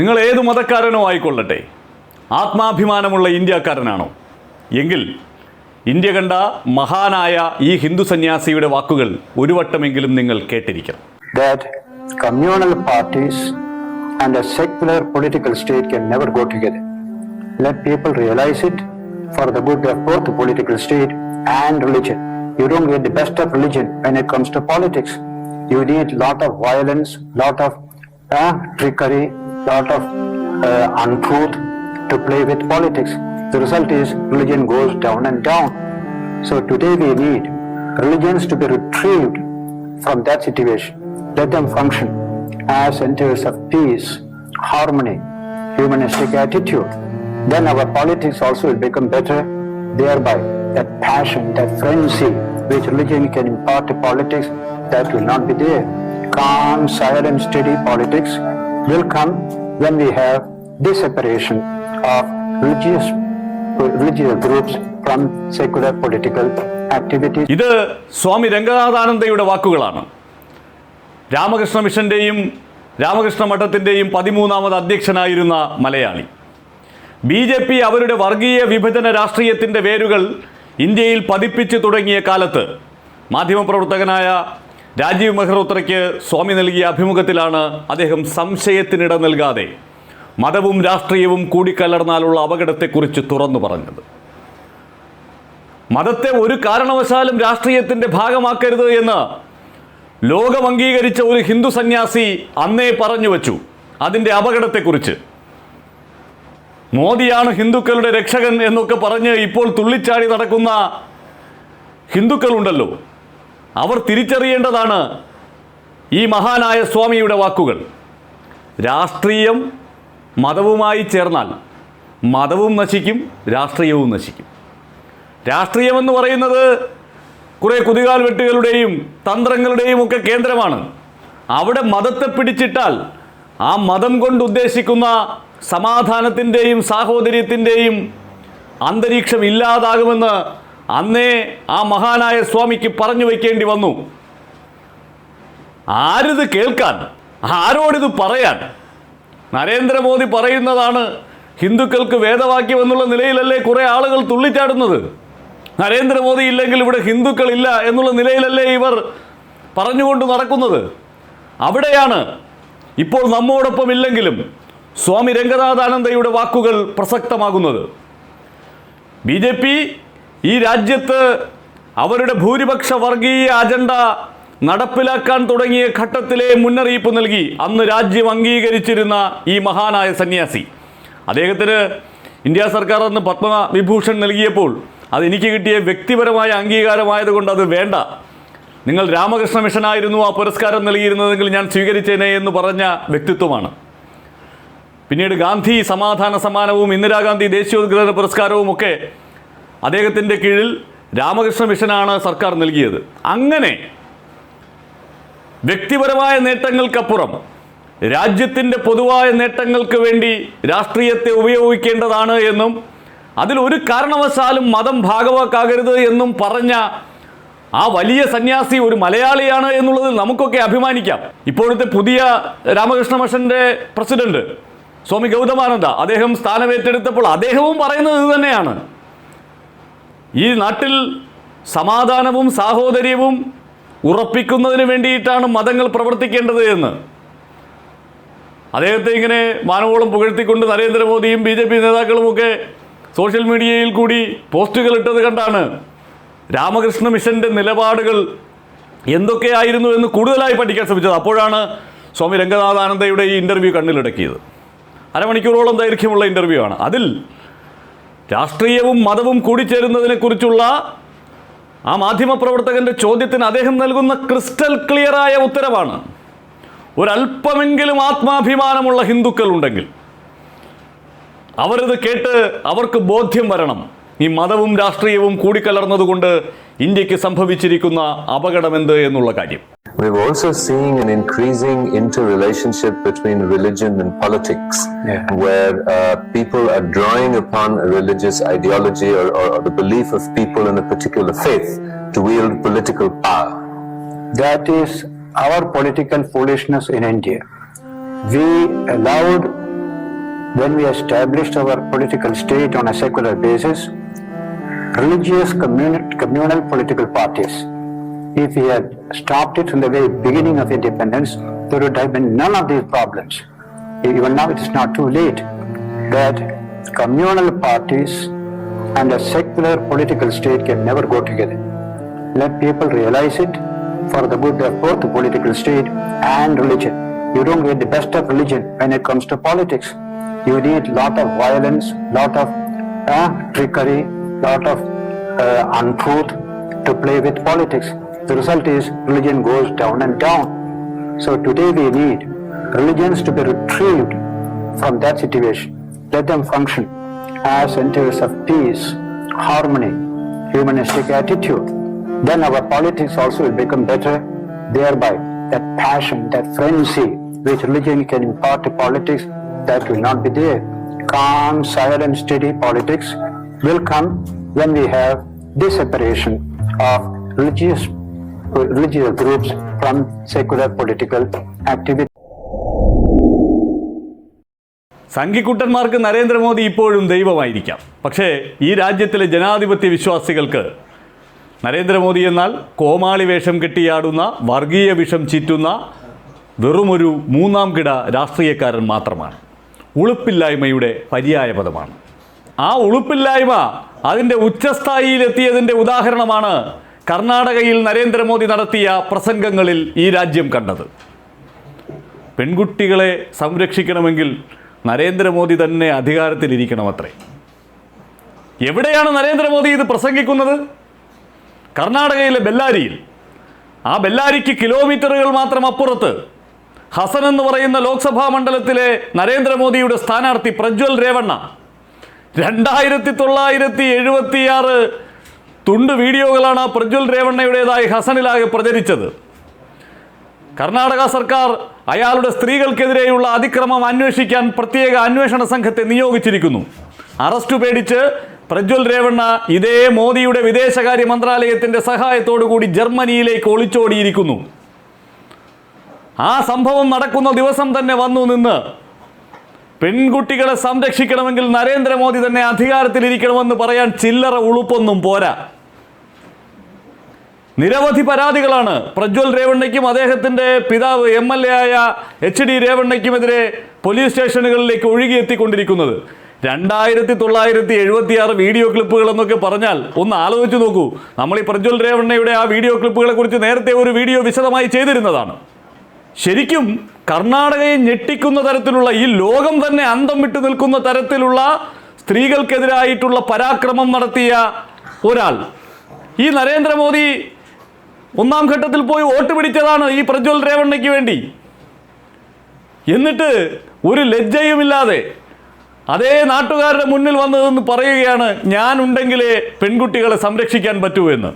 നിങ്ങൾ ഏത് മതക്കാരനോ ആയിക്കൊള്ളട്ടെ ആത്മാഭിമാനമുള്ള ഇന്ത്യക്കാരനാണോ എങ്കിൽ ഇന്ത്യ കണ്ട മഹാനായ ഈ ഹിന്ദു സന്യാസിയുടെ വാക്കുകൾ ഒരു വട്ടമെങ്കിലും നിങ്ങൾ കേട്ടിരിക്കണം communal parties and a secular political state can never go together. Let people realize it for the good of both the political state and religion. You don't get the best of religion when it comes to politics. You need lot of violence, lot of uh, trickery, lot of uh, untruth to play with politics. The result is religion goes down and down. So today we need religions to be retrieved from that situation. Let them function as centers of peace, harmony, humanistic attitude. Then our politics also will become better. Thereby, that passion, that frenzy which religion can impart to politics, that will not be there. Calm, silent, steady politics will come when we have this separation of religious religious groups from secular political activities. ഇത് സ്വാമി രംഗനാഥാനന്ദയുടെ വാക്കുകളാണ് രാമകൃഷ്ണ മിഷന്റെയും രാമകൃഷ്ണ മഠത്തിന്റെയും പതിമൂന്നാമത് അധ്യക്ഷനായിരുന്ന മലയാളി B J P അവരുടെ വർഗീയ വിഭജന രാഷ്ട്രീയത്തിന്റെ വേരുകൾ ഇന്ത്യയിൽ പതിപ്പിച്ചു തുടങ്ങിയ കാലത്ത് മാധ്യമപ്രവർത്തകനായ രാജീവ് മെഹ്റോത്രയ്ക്ക് സ്വാമി നൽകിയ അഭിമുഖത്തിലാണ് അദ്ദേഹം സംശയത്തിനിട നൽകാതെ മതവും രാഷ്ട്രീയവും കൂടിക്കലർന്നാലുള്ള അപകടത്തെക്കുറിച്ച് തുറന്നു പറഞ്ഞത്. മതത്തെ ഒരു കാരണവശാലും രാഷ്ട്രീയത്തിന്റെ ഭാഗമാക്കരുത് എന്ന് ലോകം അംഗീകരിച്ച ഒരു ഹിന്ദു സന്യാസി അന്നേ പറഞ്ഞു വച്ചു അതിന്റെ അപകടത്തെക്കുറിച്ച്. മോദിയാണ് ഹിന്ദുക്കളുടെ രക്ഷകൻ എന്നൊക്കെ പറഞ്ഞ് ഇപ്പോൾ തുള്ളിച്ചാടി നടക്കുന്ന ഹിന്ദുക്കളുണ്ടല്ലോ. അവർ തിരിച്ചറിയേണ്ടതാണ് ഈ മഹാനായ സ്വാമിയുടെ വാക്കുകൾ. രാഷ്ട്രീയം മതവുമായി ചേർന്നാൽ മതവും നശിക്കും രാഷ്ട്രീയവും നശിക്കും. രാഷ്ട്രീയമെന്ന് പറയുന്നത് കുറേ കുതികാൽ വെട്ടുകളുടെയും തന്ത്രങ്ങളുടെയും ഒക്കെ കേന്ദ്രമാണ്. അവിടെ മതത്തെ പിടിച്ചിട്ടാൽ ആ മതം കൊണ്ട് ഉദ്ദേശിക്കുന്ന സമാധാനത്തിന്റെയും സാഹോദര്യത്തിന്റെയും അന്തരീക്ഷം ഇല്ലാതാകുമെന്ന് അന്നേ ആ മഹാനായ സ്വാമിക്ക് പറഞ്ഞു വയ്ക്കേണ്ടി വന്നു. ആരിത് കേൾക്കാൻ? ആരോടിത് പറയാൻ? നരേന്ദ്രമോദി പറയുന്നതാണ് ഹിന്ദുക്കൾക്ക് വേദവാക്യം എന്നുള്ള നിലയിലല്ലേ കുറേ ആളുകൾ തുള്ളിച്ചാടുന്നത്? നരേന്ദ്രമോദി ഇല്ലെങ്കിൽ ഇവിടെ ഹിന്ദുക്കൾ ഇല്ല എന്നുള്ള നിലയിലല്ലേ ഇവർ പറഞ്ഞുകൊണ്ട് നടക്കുന്നത്? അവിടെയാണ് ഇപ്പോൾ നമ്മോടൊപ്പം ഇല്ലെങ്കിലും സ്വാമി രംഗനാഥാനന്ദയുടെ വാക്കുകൾ പ്രസക്തമാകുന്നത്. ബി ജെ പി ഈ രാജ്യത്ത് അവരുടെ ഭൂരിപക്ഷ വർഗീയ അജണ്ട നടപ്പിലാക്കാൻ തുടങ്ങിയ ഘട്ടത്തിലെ മുന്നറിയിപ്പ് നൽകി. അന്ന് രാജ്യം അംഗീകരിച്ചിരുന്ന ഈ മഹാനായ സന്യാസി. അദ്ദേഹത്തിന് ഇന്ത്യ സർക്കാർ അന്ന് പത്മവിഭൂഷൺ നൽകിയപ്പോൾ അത് എനിക്ക് കിട്ടിയ വ്യക്തിപരമായ അംഗീകാരമായതുകൊണ്ട് അത് വേണ്ട. നിങ്ങൾ രാമകൃഷ്ണ മിഷനായിരുന്നു ആ പുരസ്കാരം നൽകിയിരുന്നതെങ്കിൽ ഞാൻ സ്വീകരിച്ചേനെ എന്ന് പറഞ്ഞ വ്യക്തിത്വമാണ്. പിന്നീട് ഗാന്ധി സമാധാന സമ്മാനവും ഇന്ദിരാഗാന്ധി ദേശീയോദ്ഗ്രഥന പുരസ്കാരവും ഒക്കെ അദ്ദേഹത്തിന്റെ കീഴിൽ രാമകൃഷ്ണ മിഷനാണ് സർക്കാർ നൽകിയത്. അങ്ങനെ വ്യക്തിപരമായ നേട്ടങ്ങൾക്കപ്പുറം രാജ്യത്തിന്റെ പൊതുവായ നേട്ടങ്ങൾക്ക് വേണ്ടി രാഷ്ട്രീയത്തെ ഉപയോഗിക്കേണ്ടതാണ് എന്നും അതിൽ ഒരു കാരണവശാലും മതം ഭാഗവാക്കാകരുത് എന്നും പറഞ്ഞ ആ വലിയ സന്യാസി ഒരു മലയാളിയാണ് എന്നുള്ളതിൽ നമുക്കൊക്കെ അഭിമാനിക്കാം. ഇപ്പോഴത്തെ പുതിയ രാമകൃഷ്ണ മിഷന്റെ പ്രസിഡന്റ് സ്വാമി ഗൗതമാനന്ദ അദ്ദേഹം സ്ഥാനമേറ്റെടുത്തപ്പോൾ അദ്ദേഹവും പറയുന്നത് ഇത് തന്നെയാണ് ഈ നാട്ടിൽ സമാധാനവും സാഹോദര്യവും ഉറപ്പിക്കുന്നതിന് വേണ്ടിയിട്ടാണ് മതങ്ങൾ പ്രവർത്തിക്കേണ്ടത് എന്ന്. അദ്ദേഹത്തെ ഇങ്ങനെ മാനവോളം പുകഴ്ത്തിക്കൊണ്ട് നരേന്ദ്രമോദിയും ബി ജെ പി നേതാക്കളുമൊക്കെ സോഷ്യൽ മീഡിയയിൽ കൂടി പോസ്റ്റുകൾ ഇട്ടത് കണ്ടാണ്. രാമകൃഷ്ണ മിഷന്റെ നിലപാടുകൾ എന്തൊക്കെയായിരുന്നു എന്ന് കൂടുതലായി പഠിക്കാൻ ശ്രമിച്ചത്. അപ്പോഴാണ് സ്വാമി രംഗനാഥാനന്ദയുടെ ഈ ഇന്റർവ്യൂ കണ്ണിലടക്കിയത്. അരമണിക്കൂറോളം ദൈർഘ്യമുള്ള ഇന്റർവ്യൂ ആണ്. അതിൽ രാഷ്ട്രീയവും മതവും കൂടിച്ചേരുന്നതിനെക്കുറിച്ചുള്ള ആ മാധ്യമപ്രവർത്തകന്റെ ചോദ്യത്തിന് അദ്ദേഹം നൽകുന്ന ക്രിസ്റ്റൽ ക്ലിയറായ ഉത്തരവാണ്. ഒരല്പമെങ്കിലും ആത്മാഭിമാനമുള്ള ഹിന്ദുക്കൾ ഉണ്ടെങ്കിൽ അവരിത് കേട്ട് അവർക്ക് ബോധ്യം വരണം. ഈ മതവും രാഷ്ട്രീയവും കൂടിക്കലർന്നതുകൊണ്ട് ഇന്ത്യയ്ക്ക് സംഭവിച്ചിരിക്കുന്ന അപകടമെന്ത് എന്നുള്ള കാര്യം We're also seeing an increasing interrelationship between religion and politics, Yeah. where uh, people are drawing upon a religious ideology or, or, or the belief of people in a particular faith to wield political power. That is our political foolishness in India. We allowed when we established our political state on a secular basis, religious communal, communal political parties. If we had stopped it from the very beginning of independence, there would have been none of these problems. Even now, it is not too late. That communal parties and a secular political state can never go together. Let people realize it for the good of both the political state and religion. You don't get the best of religion when it comes to politics. You need lot of violence, lot of uh, trickery, lot of uh, untruth to play with politics. The result is religion goes down and down. So today we need religions to be retrieved from that situation. Let them function as centers of peace, harmony, humanistic attitude. Then our politics also will become better. Thereby, that passion, that frenzy which religion can impart to politics, that will not be there. Calm, silent, steady politics will come when we have this separation of religious religious groups from secular political activity. സംഘിക്കുട്ടന്മാർക്ക് Narendra Modi ഇപ്പോഴും ദൈവമായിരിക്കാം. പക്ഷേ ഈ രാജ്യത്തിലെ ജനാധിപത്യ വിശ്വാസികൾക്ക് നരേന്ദ്രമോദി എന്നാൽ കോമാളി വേഷം കെട്ടിയാടുന്ന വർഗീയ വിഷം ചീറ്റുന്ന വെറുമൊരു മൂന്നാം കിട രാഷ്ട്രീയക്കാരൻ മാത്രമാണ്. ഉളുപ്പില്ലായ്മയുടെ പര്യായ പദമാണ് ആ ഉളുപ്പില്ലായ്മ അതിന്റെ ഉച്ചസ്ഥായിയിലെത്തിയതിന്റെ ഉദാഹരണമാണ് കർണാടകയിൽ നരേന്ദ്രമോദി നടത്തിയ പ്രസംഗങ്ങളിൽ ഈ രാജ്യം കണ്ടത്. പെൺകുട്ടികളെ സംരക്ഷിക്കണമെങ്കിൽ നരേന്ദ്രമോദി തന്നെ അധികാരത്തിലിരിക്കണം അത്രേ എവിടെയാണ് നരേന്ദ്രമോദി ഇത് പ്രസംഗിക്കുന്നത്? കർണാടകയിലെ ബെല്ലാരിയിൽ. ആ ബെല്ലാരിക്ക് കിലോമീറ്ററുകൾ മാത്രം അപ്പുറത്ത് ഹസൻ എന്ന് പറയുന്ന ലോക്സഭാ മണ്ഡലത്തിലെ നരേന്ദ്രമോദിയുടെ സ്ഥാനാർത്ഥി പ്രജ്വൽ രേവണ്ണ രണ്ടായിരത്തി തൊള്ളായിരത്തി എഴുപത്തിയാറ് തുണ്ട് വീഡിയോകളാണ് പ്രജ്വൽ രേവണ്ണയുടേതായി ഹസനിലാകെ പ്രചരിച്ചത്. കർണാടക സർക്കാർ അയാളുടെ സ്ത്രീകൾക്കെതിരെയുള്ള അതിക്രമം അന്വേഷിക്കാൻ പ്രത്യേക അന്വേഷണ സംഘത്തെ നിയോഗിച്ചിരിക്കുന്നു. അറസ്റ്റ് പേടിച്ച് പ്രജ്വൽ രേവണ്ണ ഇതേ മോദിയുടെ വിദേശകാര്യ മന്ത്രാലയത്തിന്റെ സഹായത്തോടു കൂടി ജർമ്മനിയിലേക്ക് ഒളിച്ചോടിയിരിക്കുന്നു. ആ സംഭവം നടക്കുന്ന ദിവസം തന്നെ വന്നു നിന്ന് പെൺകുട്ടികളെ സംരക്ഷിക്കണമെങ്കിൽ നരേന്ദ്രമോദി തന്നെ അധികാരത്തിൽ ഇരിക്കണമെന്ന് പറയാൻ ചില്ലറ ഉളുപ്പൊന്നും പോരാ. നിരവധി പരാതികളാണ്. പ്രജ്വൽ രേവണ്ണയ്ക്കും അദ്ദേഹത്തിന്റെ പിതാവ് എം എൽ എ ആയ എച്ച് ഡി രേവണ്ണയ്ക്കുമെതിരെ പോലീസ് സ്റ്റേഷനുകളിലേക്ക് ഒഴുകിയെത്തിക്കൊണ്ടിരിക്കുന്നത്. രണ്ടായിരത്തി തൊള്ളായിരത്തി എഴുപത്തി ആറ് വീഡിയോ ക്ലിപ്പുകൾ എന്നൊക്കെ പറഞ്ഞാൽ ഒന്ന് ആലോചിച്ച് നോക്കൂ. നമ്മൾ ഈ പ്രജ്വൽ രേവണ്ണയുടെ ആ വീഡിയോ ക്ലിപ്പുകളെ കുറിച്ച് നേരത്തെ ഒരു വീഡിയോ വിശദമായി ചെയ്തിരുന്നതാണ്. ശരിക്കും കർണാടകയെ ഞെട്ടിക്കുന്ന തരത്തിലുള്ള ഈ ലോകം തന്നെ അന്തം വിട്ടു നിൽക്കുന്ന തരത്തിലുള്ള സ്ത്രീകൾക്കെതിരായിട്ടുള്ള പരാക്രമം നടത്തിയ ഒരാൾ. ഈ നരേന്ദ്രമോദി ഒന്നാം ഘട്ടത്തിൽ പോയി വോട്ട് പിടിച്ചതാണ് ഈ പ്രജ്വൽ രേവണ്ണയ്ക്ക് വേണ്ടി. എന്നിട്ട് ഒരു ലജ്ജയുമില്ലാതെ അതേ നാട്ടുകാരുടെ മുന്നിൽ വന്നതെന്ന് പറയുകയാണ് ഞാനുണ്ടെങ്കിലേ പെൺകുട്ടികളെ സംരക്ഷിക്കാൻ പറ്റൂ എന്ന്.